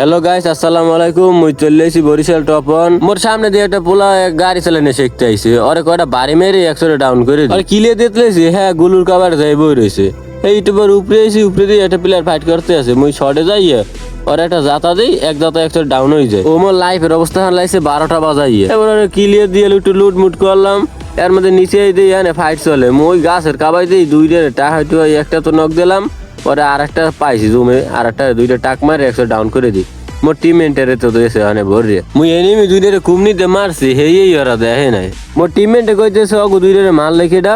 Hello guys আসসালামু আলাইকুম মুই চলে এসেছি বরিশাল টপন মোর সামনে দিয়ে একটা পোলা গাড়ি চালানো শিখতে আইছে। ওরে কয়টা বাড়ি মেরে একশো ডাউন করে। আর কিলে দেখলেছি হ্যাঁ গুলুর কাবার যাই বই রয়েছে। এই ইউটিউবার উপরে এসে উপরে দিয়ে একটা প্লেয়ার ফাইট করতে আছে মুই শর্টে যাইয়ে ওর একটা জাতা দিই এক জাতা একশো ডাউন হয়ে যায়। ও মোর লাইফের অবস্থা লাইছে বারোটা বাজাইয়ে। এবার ওরে কিলিয়ে দিয়ে একটু লুট মুট করলাম। এর মধ্যে নিচে দিয়ে ফাইট চলে। মই গাছের কাবাই দিই দুইটা টা হয়তো একটা তো নক দিলাম। পরে আর একটা পাইছি জুমে আর একটা দুইটা টাক মারে একশো ডাউন করে দিই মোর টিম এন্টারে তো দিয়েছে মানে রে মুই এনিমি দুইটারে কুমনিতে মারছি হেই ওরা দেখে নাই। মোর টিম এন্টে কইতেছে, অগু দুইটারে মার লেখেটা